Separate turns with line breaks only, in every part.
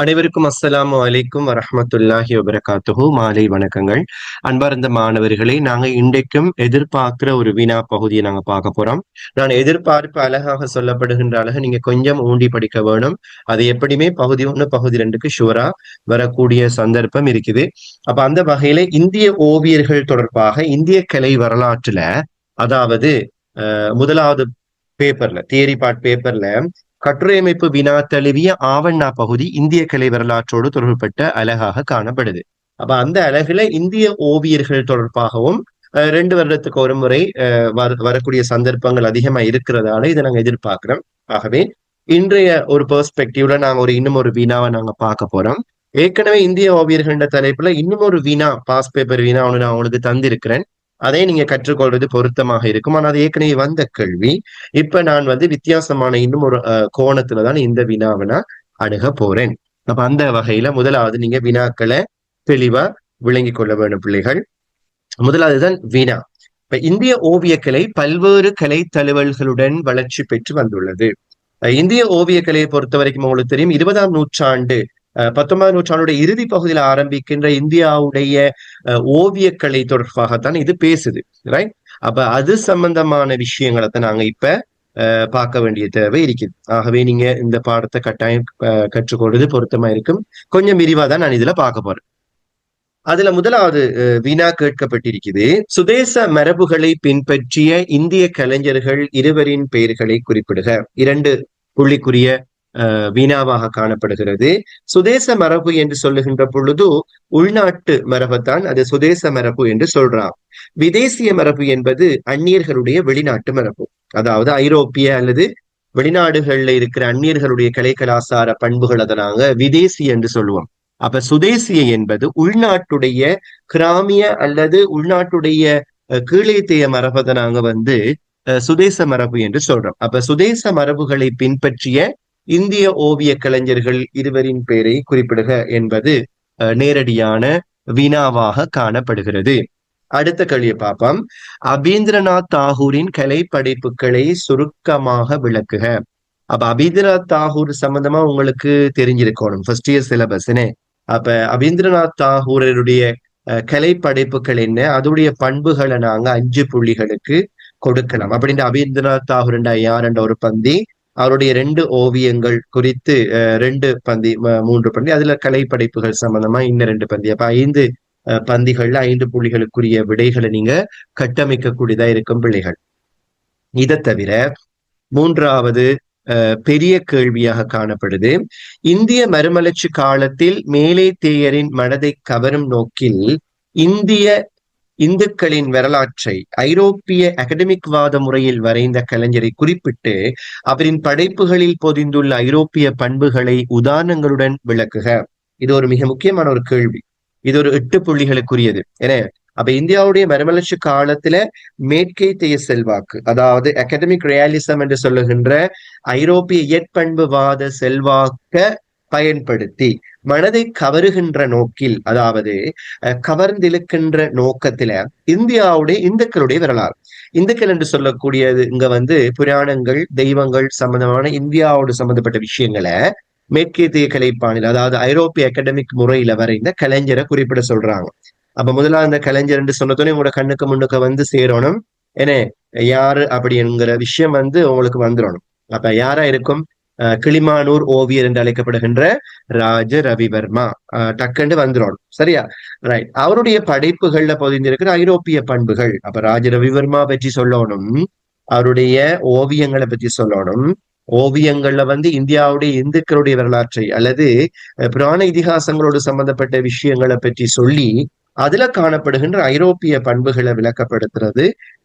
அனைவருக்கும் அஸ்லாம் அலைக்கும் வரமத்துல்லாஹி வபரகாத்துஹு. மாலை வணக்கங்கள். அன்பார்ந்த மாணவர்களை நாங்க இன்றைக்கும் எதிர்பார்க்கிற ஒரு வினா பகுதியை நாங்க பார்க்க போறோம். நான் எதிர்பார்ப்பு அழகாக சொல்லப்படுகின்ற அழகு நீங்க கொஞ்சம் ஊண்டி படிக்க வேணும். அது எப்படியுமே பகுதி ஒண்ணு பகுதி ரெண்டுக்கு ஷுவரா வரக்கூடிய சந்தர்ப்பம் இருக்குது. அப்ப அந்த வகையில இந்திய ஓவியர்கள் தொடர்பாக இந்திய கலை வரலாற்றுல அதாவது முதலாவது பேப்பர்ல தியரி பார்ட் பேப்பர்ல கட்டுரையமைப்பு வினா தழுவிய ஆவண்ணா பகுதி இந்திய கலை வரலாற்றோடு தொடர்புபட்ட அழகாக காணப்படுது. அப்ப அந்த அழகுல இந்திய ஓவியர்கள் தொடர்பாகவும் ரெண்டு வருடத்துக்கு ஒரு முறை வரக்கூடிய சந்தர்ப்பங்கள் அதிகமா இருக்கிறதால இதை நாங்க எதிர்பார்க்கிறோம். ஆகவே இன்றைய ஒரு பெர்ஸ்பெக்டிவ்ல நாங்க ஒரு இன்னும் ஒரு வினாவை நாங்க பார்க்க போறோம். ஏற்கனவே இந்திய ஓவியர்கள்ன்ற தலைப்புல இன்னும் ஒரு வினா பாஸ் பேப்பர் வினா ஒன்று நான் உங்களுக்கு தந்திருக்கிறேன். அதை நீங்க கற்றுக்கொள்வது பொருத்தமாக இருக்கும். ஆனால் அது ஏற்கனவே வந்த கேள்வி. இப்ப நான் வந்து வித்தியாசமான இன்னும் ஒரு கோணத்துல தான் இந்த வினாவை நான் அணுக போறேன். அப்ப அந்த வகையில முதலாவது நீங்க வினாக்களை தெளிவா விளங்கி கொள்ள வேண்டும் பிள்ளைகள். முதலாவதுதான் வினா. இப்ப இந்திய ஓவியக்கலை பல்வேறு கலை தழுவல்களுடன் வளர்ச்சி பெற்று வந்துள்ளது. இந்திய ஓவியக்கலையை பொறுத்த வரைக்கும் உங்களுக்கு தெரியும் இருபதாம் நூற்றாண்டு பத்தொன்பதாம் நூற்றாண்டுடைய இறுதி பகுதியில் ஆரம்பிக்கின்ற இந்தியாவுடைய ஓவியக்கலை தொடர்பாகத்தான் இது பேசுது ரைட் அப்ப அது சம்பந்தமான விஷயங்களை தான் நாங்க இப்ப பார்க்க வேண்டிய தேவை இருக்குது. ஆகவே நீங்க இந்த பாடத்தை கட்டாயம் கற்றுக்கொள்வது பொருத்தமா இருக்கும். கொஞ்சம் விரிவா தான் நான் இதுல பார்க்க போறேன். அதுல முதலாவது வினா கேட்கப்பட்டிருக்குது. சுதேச மரபுகளை பின்பற்றிய இந்திய கலைஞர்கள் இருவரின் பெயர்களை குறிப்பிடுக. இரண்டு புள்ளிக்குரிய வீணாவாக காணப்படுகிறது. சுதேச மரபு என்று சொல்லுகின்ற பொழுது உள்நாட்டு மரபுதான் அது சுதேச மரபு என்று சொல்றான் விதேசிய மரபு என்பது அந்நியர்களுடைய வெளிநாட்டு மரபு. அதாவது ஐரோப்பிய அல்லது வெளிநாடுகள்ல இருக்கிற அந்நியர்களுடைய கலை கலாசார பண்புகள் அதை நாங்க விதேசி என்று சொல்லுவோம். அப்ப சுதேசிய என்பது உள்நாட்டுடைய கிராமிய அல்லது உள்நாட்டுடைய கீழேத்திய மரபதை நாங்க வந்து சுதேச மரபு என்று சொல்றோம். அப்ப சுதேச மரபுகளை பின்பற்றிய இந்திய ஓவிய கலைஞர்கள் இருவரின் பெயரை குறிப்பிடுக என்பது நேரடியான வினாவாக காணப்படுகிறது. அடுத்த கேள்வியை பார்ப்போம். அபீந்திரநாத் தாகூரின் கலை படைப்புகளை சுருக்கமாக விளக்குக. அப்ப அபீந்திரநாத் தாகூர் சம்பந்தமா உங்களுக்கு தெரிஞ்சிருக்கணும். ஃபர்ஸ்ட் இயர் சிலபஸ்னே அப்ப அபீந்திரநாத் தாகூரருடைய கலை படைப்புகள் என்ன? அதோடைய பண்புகளை நாங்க அஞ்சு புள்ளிகளுக்கு கொடுக்கலாம் அப்படின்ற அபீந்திரநாத் தாகூர் யார் ஒரு பந்தி அவருடைய ரெண்டு ஓவியங்கள் குறித்து ரெண்டு பந்தி மூன்று பந்தி அதுல கலை படைப்புகள் சம்பந்தமா இன்னும் ரெண்டு பந்தி. அப்ப ஐந்து பந்திகள்ல ஐந்து புள்ளிகளுக்குரிய விடைகளை நீங்க கட்டமைக்கக்கூடியதா இருக்கும் பிள்ளைகள். இதை தவிர மூன்றாவது பெரிய கேள்வியாக காணப்படுது. இந்திய மறுமலர்ச்சி காலத்தில் மேலே தேயரின் மனதை கவரும் நோக்கில் இந்திய இந்துக்களின் வரலாற்றை ஐரோப்பிய அகடமிக் வாத முறையில் வரைந்த கலைஞரை குறிப்பிட்டு அவரின் படைப்புகளில் பொதிந்துள்ள ஐரோப்பிய பண்புகளை உதாரணங்களுடன் விளக்குக. இது ஒரு மிக முக்கியமான ஒரு கேள்வி. இது ஒரு எட்டு புள்ளிகளுக்குரியது. என அப்ப இந்தியாவுடைய மறுமலர்ச்சி காலத்துல மேற்கை தேய செல்வாக்கு அதாவது அகடமிக் ரியாலிசம் என்று சொல்லுகின்ற ஐரோப்பிய இயற்பண்புவாத செல்வாக்க பயன்படுத்தி மனதை கவருகின்ற நோக்கில் அதாவது கவர்ந்திழுக்கின்ற நோக்கத்துல இந்தியாவுடைய இந்துக்களுடைய வரலாறு. இந்துக்கள் என்று சொல்லக்கூடியது இங்க வந்து புராணங்கள் தெய்வங்கள் சம்பந்தமான இந்தியாவோடு சம்பந்தப்பட்ட விஷயங்களை மேற்கேத்திய கலைப்பாணில் அதாவது ஐரோப்பிய அகடமிக் முறையில வரைந்த கலைஞரை குறிப்பிட சொல்றாங்க. அப்ப முதலாக அந்த கலைஞர் என்று சொன்னதோடனே உங்களோட கண்ணுக்கு முன்னுக்கு வந்து சேரணும். என்ன யாரு அப்படிங்கிற விஷயம் வந்து உங்களுக்கு வந்துடணும். அப்ப யாரா இருக்கும்? கிளிமானூர் ஓவியர் என்று அழைக்கப்படுகின்ற ராஜ ரவிவர்மா டக்குன்னு வந்துடும் சரியா ரைட் அவருடைய படைப்புகள்ல பொதிந்திருக்கிற ஐரோப்பிய பண்புகள் அப்ப ராஜ ரவிவர்மா பற்றி சொல்லணும் அவருடைய ஓவியங்களை பற்றி சொல்லணும் ஓவியங்கள்ல வந்து இந்தியாவுடைய இந்துக்களுடைய வரலாற்றை அல்லது புராண இதிகாசங்களோடு சம்பந்தப்பட்ட விஷயங்களை பற்றி சொல்லி அதுல காணப்படுகின்ற ஐரோப்பிய பண்புகளை விளக்கப்படுத்துறது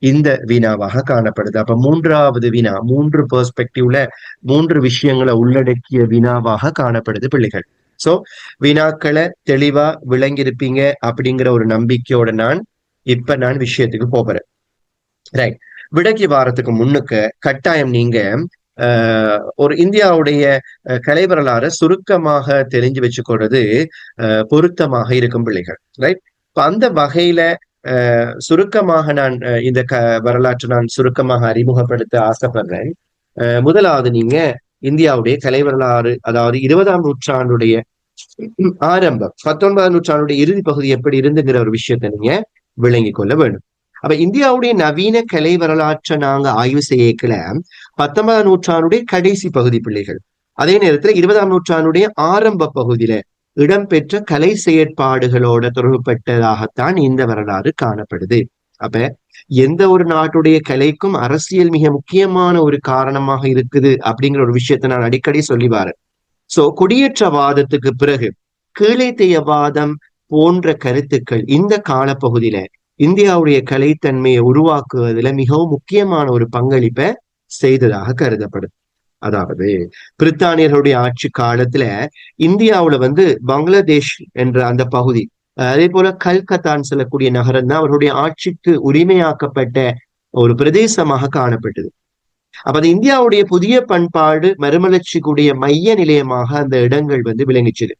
இந்த வினாவாக காணப்படுது. அப்ப மூன்றாவது வினா மூன்று பெர்ஸ்பெக்டிவ்ல மூன்று விஷயங்களை உள்ளடக்கிய வினாவாக காணப்படுது பிள்ளைகள். சோ வினாக்களை தெளிவா விளங்கியிருப்பீங்க அப்படிங்கிற ஒரு நம்பிக்கையோட நான் இப்ப நான் விஷயத்துக்கு போகிறேன். ரைட் விடக்கி வாரத்துக்கு முன்னுக்கு கட்டாயம் நீங்க ஒரு இந்தியாவுடைய கலை வரலாறு சுருக்கமாக தெரிஞ்சு வச்சுக்கொள்றது பொருத்தமாக இருக்கும் பிள்ளைகள். ரைட் அந்த வகையில சுருக்கமாக நான் இந்த க வரலாற்றை நான் சுருக்கமாக அறிமுகப்படுத்த ஆசைப்படுறேன். முதலாவது நீங்க இந்தியாவுடைய கலை வரலாறு அதாவது இருபதாம் நூற்றாண்டுடைய ஆரம்பம் பத்தொன்பதாம் நூற்றாண்டுடைய இறுதி பகுதி எப்படி இருந்துங்கிற ஒரு விஷயத்தை நீங்க விளங்கிக் கொள்ள வேண்டும். அப்ப இந்தியாவுடைய நவீன கலை வரலாற்றை நாங்க ஆய்வு செய்யக்கல பத்தொன்பதாம் நூற்றாண்டுடைய கடைசி பகுதி பிள்ளைகள். அதே நேரத்துல இருபதாம் நூற்றாண்டுடைய ஆரம்ப பகுதியில இடம்பெற்ற கலை செயற்பாடுகளோட தொடர்புபட்டதாகத்தான் இந்த வரலாறு காணப்படுது. அப்ப எந்த ஒரு நாட்டுடைய கலைக்கும் அரசியல் மிக முக்கியமான ஒரு காரணமாக இருக்குது அப்படிங்கிற ஒரு விஷயத்த நான் அடிக்கடி சொல்லி வரேன். சோ குடியேற்றவாதத்துக்கு பிறகு கீழைத்தையவாதம் போன்ற கருத்துக்கள் இந்த காலப்பகுதியில இந்தியாவுடைய கலைத்தன்மையை உருவாக்குவதில் மிகவும் முக்கியமான ஒரு பங்களிப்பை செய்ததாக கருதப்படுது அதாவது பிரித்தானியர்களுடைய ஆட்சி காலத்துல இந்தியாவுல வந்து பங்களாதேஷ் என்ற அந்த பகுதி அதே போல கல்கத்தான்னு சொல்லக்கூடிய நகரம் தான் அவர்களுடைய ஆட்சிக்கு உரிமையாக்கப்பட்ட ஒரு பிரதேசமாக காணப்பட்டது. அப்ப அது இந்தியாவுடைய புதிய பண்பாடு மறுமலர்ச்சிக்குடைய மைய நிலையமாக அந்த இடங்கள் வந்து விளங்கிச்சது.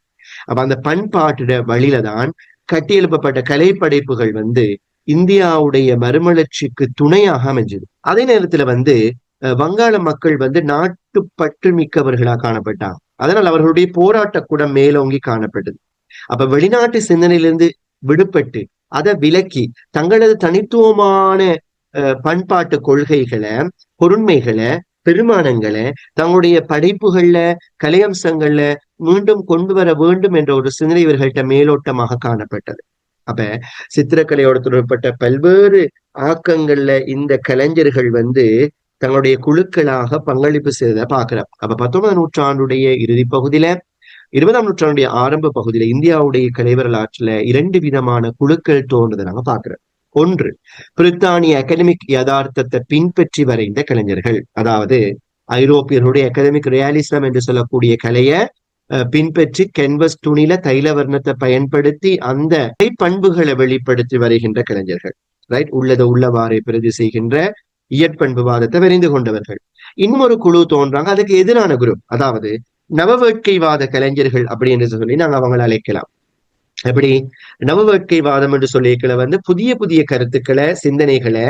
அப்ப அந்த பண்பாட்டுட வழியில தான் கட்டியெழுப்பப்பட்ட கலைப்படைப்புகள் வந்து இந்தியாவுடைய மறுமலர்ச்சிக்கு துணையாக அமைஞ்சது. அதே நேரத்துல வந்து வங்காள மக்கள் வந்து நாட்டு பற்று மிக்கவர்களாக காணப்பட்டாங்க. அதனால் அவர்களுடைய போராட்ட கூட மேலோங்கி காணப்பட்டது. அப்ப வெளிநாட்டு சிந்தனையிலிருந்து விடுபட்டு அதை விலக்கி தங்களது தனித்துவமான பண்பாட்டு கொள்கைகளை பொருண்மைகளை பெருமானங்களை தங்களுடைய படைப்புகள்ல கலையம்சங்கள்ல மீண்டும் கொண்டு வர வேண்டும் என்ற ஒரு சிந்தனை இவர்கள்ட்ட மேலோட்டமாக காணப்பட்டது. அப்ப சித்திரக்கலையோட தொடர்பட்ட பல்வேறு ஆக்கங்கள்ல இந்த கலைஞர்கள் வந்து தங்களுடைய குழுக்களாக பங்களிப்பு செய்ததை பாக்குறோம் அப்ப பத்தொன்பதாம் நூற்றாண்டுடைய இறுதி பகுதியில இருபதாம் நூற்றாண்டுடைய ஆரம்ப பகுதியில இந்தியாவுடைய கலை வரலாற்றுல இரண்டு விதமான குழுக்கள் தோன்றதை நாங்க பாக்குறோம் ஒன்று பிரித்தானிய அகடமிக் யதார்த்தத்தை பின்பற்றி வரைந்த கலைஞர்கள். அதாவது ஐரோப்பியர்களுடைய அகடமிக் ரியாலிசம் என்று சொல்லக்கூடிய கலைய பின்பற்றி கென்வஸ் துணில தைல வர்ணத்தை பயன்படுத்தி அந்த பண்புகளை வெளிப்படுத்தி வருகின்ற கலைஞர்கள். ரைட் உள்ளதை உள்ளவாறே பிரதி செய்கின்ற இயற்பண்பு வாதத்தை விரைந்து கொண்டவர்கள். இன்னும் ஒரு குழு தோன்றாங்க. அதுக்கு எதிரான குரூப் அதாவது நவவேட்கைவாத கலைஞர்கள் அப்படி என்று சொல்லி நாங்க அவங்களை அழைக்கலாம். எப்படி? நவவேட்கைவாதம் என்று சொல்லியிருக்கல வந்து புதிய புதிய கருத்துக்களை சிந்தனைகளை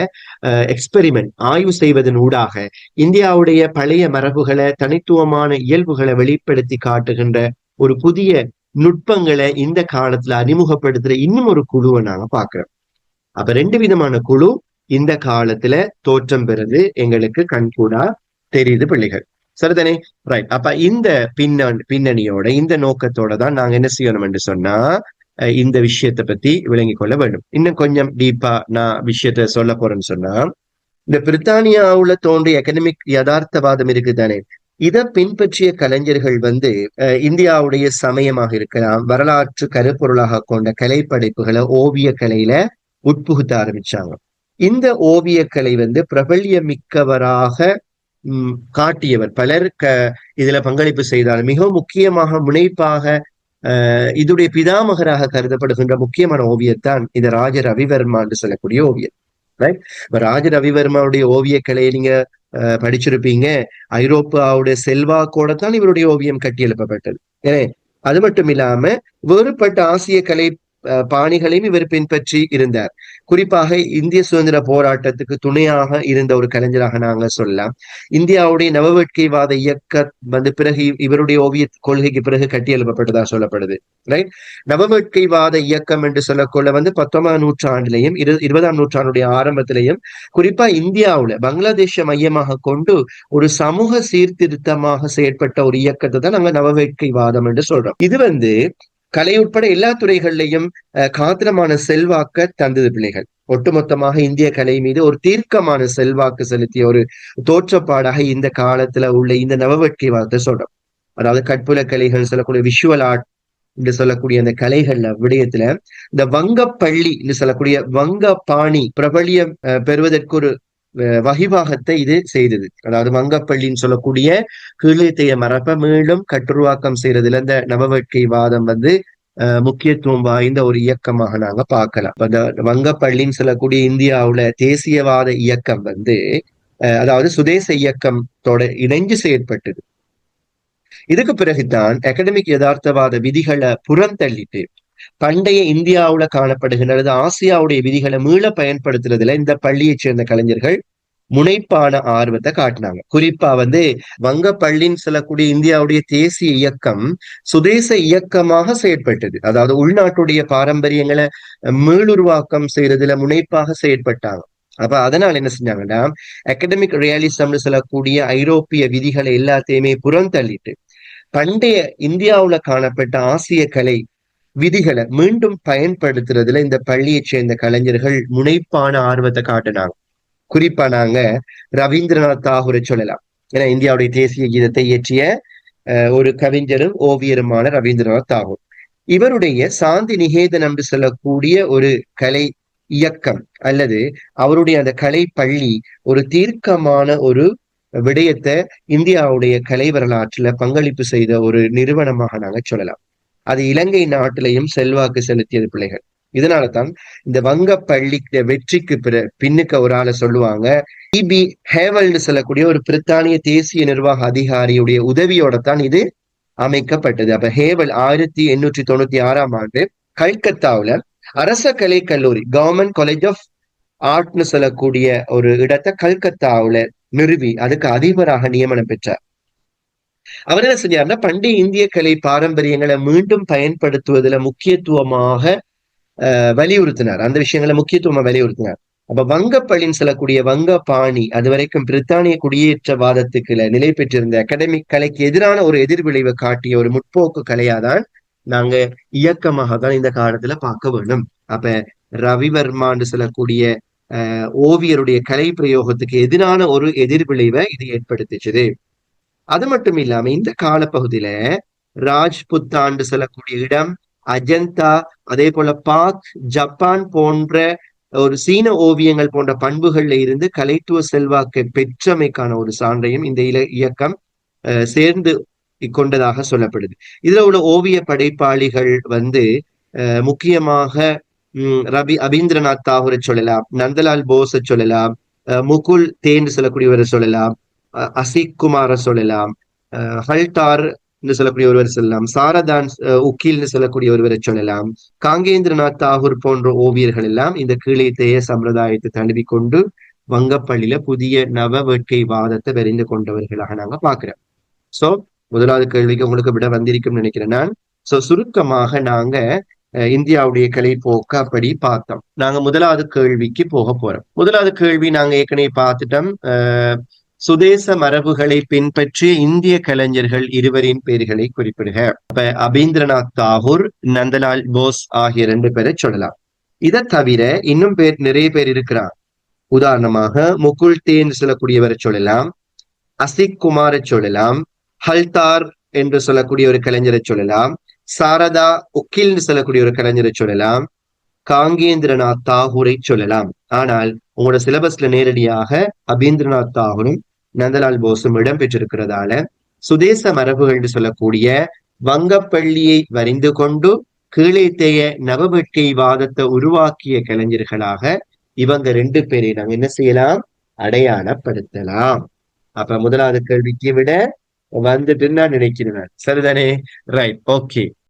எக்ஸ்பெரிமெண்ட் ஆய்வு செய்வதன் ஊடாக இந்தியாவுடைய பழைய மரபுகளை தனித்துவமான இயல்புகளை வெளிப்படுத்தி காட்டுகின்ற ஒரு புதிய நுட்பங்களை இந்த காலத்துல அறிமுகப்படுத்துற இன்னும் ஒரு குழுவை நாங்க பாக்குறோம் அப்ப ரெண்டு விதமான குழு இந்த காலத்துல தோற்றம் பெறுது எங்களுக்கு கண்கூடா தெரியுது பிள்ளைகள். சரிதானே? ரைட் அப்ப இந்த பின்னணி பின்னணியோட இந்த நோக்கத்தோட தான் நாங்க என்ன செய்யணும் என்று சொன்னா இந்த விஷயத்தை பத்தி விளங்கிக் கொள்ள வேண்டும். இன்னும் கொஞ்சம் டீப்பா நான் விஷயத்த சொல்ல போறேன்னு சொன்னா இந்த பிரித்தானியாவுல தோன்றிய எக்கனமிக் யதார்த்தவாதம் இருக்குதானே? இதை பின்பற்றிய கலைஞர்கள் வந்து இந்தியாவுடைய சமயமாக இருக்கலாம் வரலாற்று கருப்பொருளாக கொண்ட கலைப்படைப்புகளை ஓவிய கலையில உட்புகுத்த ஆரம்பிச்சாங்க. இந்த ஓவியக்கலை வந்து பிரபல்யமிக்கவராக உம் காட்டியவர். பலர் க இதுல பங்களிப்பு செய்தார். மிகவும் முக்கியமாக முனைப்பாக இதுடைய பிதாமகராக கருதப்படுகின்ற முக்கியமான ஓவியத்தான் இந்த ராஜ ரவிவர்மா என்று சொல்லக்கூடிய ஓவியம். ரைட் இப்ப ராஜ ரவிவர்மாவுடைய ஓவியக்கலையை நீங்க படிச்சிருப்பீங்க. ஐரோப்பாவுடைய செல்வாக்கோட தான் இவருடைய ஓவியம் கட்டியெழுப்பப்பட்டது. ஏனே அது மட்டும் இல்லாம வேறுபட்ட ஆசிய கலை பாணிகளையும் இவர் பின்பற்றி இருந்தார். குறிப்பாக இந்திய சுதந்திர போராட்டத்துக்கு துணையாக இருந்த ஒரு கலைஞராக நாங்க சொல்லலாம். இந்தியாவுடைய நவவேட்கைவாத இயக்க வந்து பிறகு இவருடைய ஓவிய கொள்கைக்கு பிறகு கட்டியெழுப்பப்பட்டதா சொல்லப்படுது. ரைட் நவவேட்கைவாத இயக்கம் என்று சொல்லக்கொள்ள வந்து பத்தொன்பதாம் நூற்றாண்டிலையும் இரு இருபதாம் நூற்றாண்டுடைய ஆரம்பத்திலையும் குறிப்பா இந்தியாவுல பங்களாதேஷ மையமாக கொண்டு ஒரு சமூக சீர்திருத்தமாக செயற்பட்ட ஒரு இயக்கத்தை தான் நாங்க நவவேட்கைவாதம் என்று சொல்றோம். இது வந்து கலை உட்பட எல்லா துறைகள்லையும் காத்திரமான செல்வாக்க தந்தது பிள்ளைகள். ஒட்டுமொத்தமாக இந்திய கலை மீது ஒரு தீர்க்கமான செல்வாக்கு செலுத்திய ஒரு தோற்றப்பாடாக இந்த காலத்துல உள்ள இந்த நவவேட்கைவாதத்தை சொல்றோம். அதாவது கற்புல கலைகள் சொல்லக்கூடிய விஷுவல் ஆர்ட் என்று சொல்லக்கூடிய அந்த கலைகள்ல விடயத்துல இந்த வங்கப்பள்ளி என்று சொல்லக்கூடிய வங்க பாணி பிரபலியம் பெறுவதற்கு ஒரு வகிவாகத்தை இது செய்தது. அதாவது வங்கப்பள்ளின்னு சொல்லக்கூடிய கீழத்தைய மரப்ப மீண்டும் கட்டுருவாக்கம் செய்யறதுல இந்த நவவேட்கை வாதம் வந்து முக்கியத்துவம் வாய்ந்த ஒரு இயக்கமாக நாங்க பார்க்கலாம். அந்த வங்கப்பள்ளின்னு சொல்லக்கூடிய இந்தியாவுல தேசியவாத இயக்கம் வந்து அதாவது சுதேச இயக்கத்தோட இணைஞ்சு செயற்பட்டது. இதுக்கு பிறகுதான் அகடமிக் யதார்த்தவாத விதிகளை புறந்தள்ளிட்டு பண்டைய இந்தியாவுல காணப்படுகின்றது ஆசியாவுடைய விதிகளை மீள பயன்படுத்துறதுல இந்த பள்ளியைச் சேர்ந்த கலைஞர்கள் முனைப்பான ஆர்வத்தை காட்டினாங்க. குறிப்பா வந்து வங்க பள்ளின்னு சொல்லக்கூடிய இந்தியாவுடைய தேசிய இயக்கம் சுதேச இயக்கமாக செயற்பட்டது. அதாவது உள்நாட்டுடைய பாரம்பரியங்களை மீளுருவாக்கம் செய்யறதுல முனைப்பாக செயற்பட்டாங்க. அப்ப அதனால என்ன செஞ்சாங்கன்னா அகடமிக் ரியாலிசம்னு சொல்லக்கூடிய ஐரோப்பிய விதிகளை எல்லாத்தையுமே புறந்தள்ளிட்டு பண்டைய இந்தியாவுல காணப்பட்ட ஆசிய கலை விதிகளை மீண்டும் பயன்படுத்துறதுல இந்த பள்ளியை சேர்ந்த கலைஞர்கள் முனைப்பான ஆர்வத்தை காட்டினாங்க. குறிப்பா நாங்க ரவீந்திரநாத் தாகூரை சொல்லலாம். ஏன்னா இந்தியாவுடைய தேசிய கீதத்தை இயற்றிய ஒரு கவிஞரும் ஓவியருமான ரவீந்திரநாத் தாகூர். இவருடைய சாந்தி நிகேதன் என்று சொல்லக்கூடிய ஒரு கலை இயக்கம் அல்லது அவருடைய அந்த கலை பள்ளி ஒரு தீர்க்கமான ஒரு விடயத்தை இந்தியாவுடைய கலை வரலாற்றுல பங்களிப்பு செய்த ஒரு நிறுவனமாக நாங்க சொல்லலாம். அது இலங்கை நாட்டிலையும் செல்வாக்கு செலுத்தியது பிள்ளைகள். இதனால தான் இந்த வங்க பள்ளி வெற்றிக்கு பிற பின்னுக்கு ஒரு ஆளை சொல்லுவாங்க. இபி ஹேவல்னு சொல்லக்கூடிய ஒரு பிரித்தானிய தேசிய நிர்வாக அதிகாரியுடைய உதவியோட தான் இது அமைக்கப்பட்டது. அப்ப ஹேவல் ஆயிரத்தி எண்ணூற்றி தொண்ணூத்தி ஆறாம் ஆண்டு கல்கத்தாவுல அரச கலை கல்லூரி கவர்மெண்ட் காலேஜ் ஆஃப் ஆர்ட்னு சொல்லக்கூடிய ஒரு இடத்தை கல்கத்தாவுல நிறுவி அதுக்கு அதிபராக நியமனம் பெற்றார். அவர் என்ன செஞ்சார்னா பண்டைய இந்திய கலை பாரம்பரியங்களை மீண்டும் பயன்படுத்துவதில் முக்கியத்துவமாக வலியுறுத்தினார். அந்த விஷயங்களை முக்கியத்துவமா வலியுறுத்தினார். அப்ப வங்கப்பள்ளின்னு சொல்லக்கூடிய வங்க பாணி அது வரைக்கும் பிரித்தானிய குடியேற்றவாதத்துக்கு நிலை பெற்றிருந்த அகடமிக் கலைக்கு எதிரான ஒரு எதிர்விளைவை காட்டிய ஒரு முற்போக்கு கலையாதான் நாங்க இயக்கமாக தான் இந்த காலத்துல பார்க்க வேணும் அப்ப ரவிவர்மான்னு சொல்லக்கூடிய ஓவியருடைய கலை பிரயோகத்துக்கு எதிரான ஒரு எதிர்விளைவை இது ஏற்படுத்திச்சது. அது மட்டும் இல்லாம இந்த காலப்பகுதியில ராஜ்புத்தாண்டு சொல்லக்கூடிய இடம் அஜந்தா அதே போல பாக் ஜப்பான் போன்ற ஒரு சீன ஓவியங்கள் போன்ற பண்புகள்ல இருந்து கலைத்துவ செல்வாக்கை பெற்றமைக்கான ஒரு சான்றையும் இந்த இல இயக்கம் சேர்ந்து கொண்டதாக சொல்லப்படுது. இதுல உள்ள ஓவிய படைப்பாளிகள் வந்து முக்கியமாக ரவி அபீந்திரநாத் தாகூரை சொல்லலாம் நந்தலால் போஸை சொல்லலாம் முகுல் தேன்னு சொல்லக்கூடியவரை சொல்லலாம் அசிக் குமார சொல்லலாம். ஹல்டார் சொல்லக்கூடிய ஒருவர் சொல்லலாம். சாரதான் உக்கீல்னு சொல்லக்கூடிய ஒருவரை சொல்லலாம். காங்கேந்திரநாத் தாகூர் போன்ற ஓவியர்கள் எல்லாம் இந்த கீழேத்தைய சம்பிரதாயத்தை தழுவி கொண்டு வங்கப்பள்ளியில புதிய நவ வேட்கை வாதத்தை வெறிந்து கொண்டவர்களாக நாங்க பாக்குறோம் சோ முதலாவது கேள்விக்கு உங்களுக்கு விட வந்திருக்கும் நினைக்கிறேன் நான். சோ சுருக்கமாக நாங்க இந்தியாவுடைய கலை போக்க அப்படி பார்த்தோம். நாங்க முதலாவது கேள்விக்கு போக போறோம். முதலாவது கேள்வி நாங்க ஏற்கனவே பார்த்துட்டோம். சுதேச மரபுகளை பின்பற்றிய இந்திய கலைஞர்கள் இருவரின் பெயர்களை குறிப்பிடுக. அப்ப அபீந்திரநாத் தாகூர் நந்தலால் போஸ் ஆகிய ரெண்டு பேரை சொல்லலாம். இதை தவிர இன்னும் பேர் நிறைய பேர் இருக்கிறார் உதாரணமாக முகுல் தேன் சொல்லக்கூடியவரை சொல்லலாம் அசிக் குமாரை சொல்லலாம் ஹல்தார் என்று சொல்லக்கூடிய ஒரு கலைஞரை சொல்லலாம் சாரதா உக்கில் சொல்லக்கூடிய ஒரு கலைஞரை சொல்லலாம் காங்கேந்திரநாத் தாகூரை சொல்லலாம். ஆனால் உங்களோட சிலபஸ்ல நேரடியாக அபீந்திரநாத் தாகூரும் நந்தலால் போஸும் இடம்பெற்றிருக்கிறதால சுதேச மரபுகள் சொல்லக்கூடிய வங்கப்பள்ளியை வரிந்து கொண்டு கீழேத்தைய நவவெட்கை வாதத்தை உருவாக்கிய கலைஞர்களாக இவங்க ரெண்டு பேரை நாம் என்ன செய்யலாம்? அடையாளப்படுத்தலாம். அப்ப முதலாவது கேள்விக்கு விட வந்துட்டு நான் நினைக்கிறேன். சரிதானே? Right okay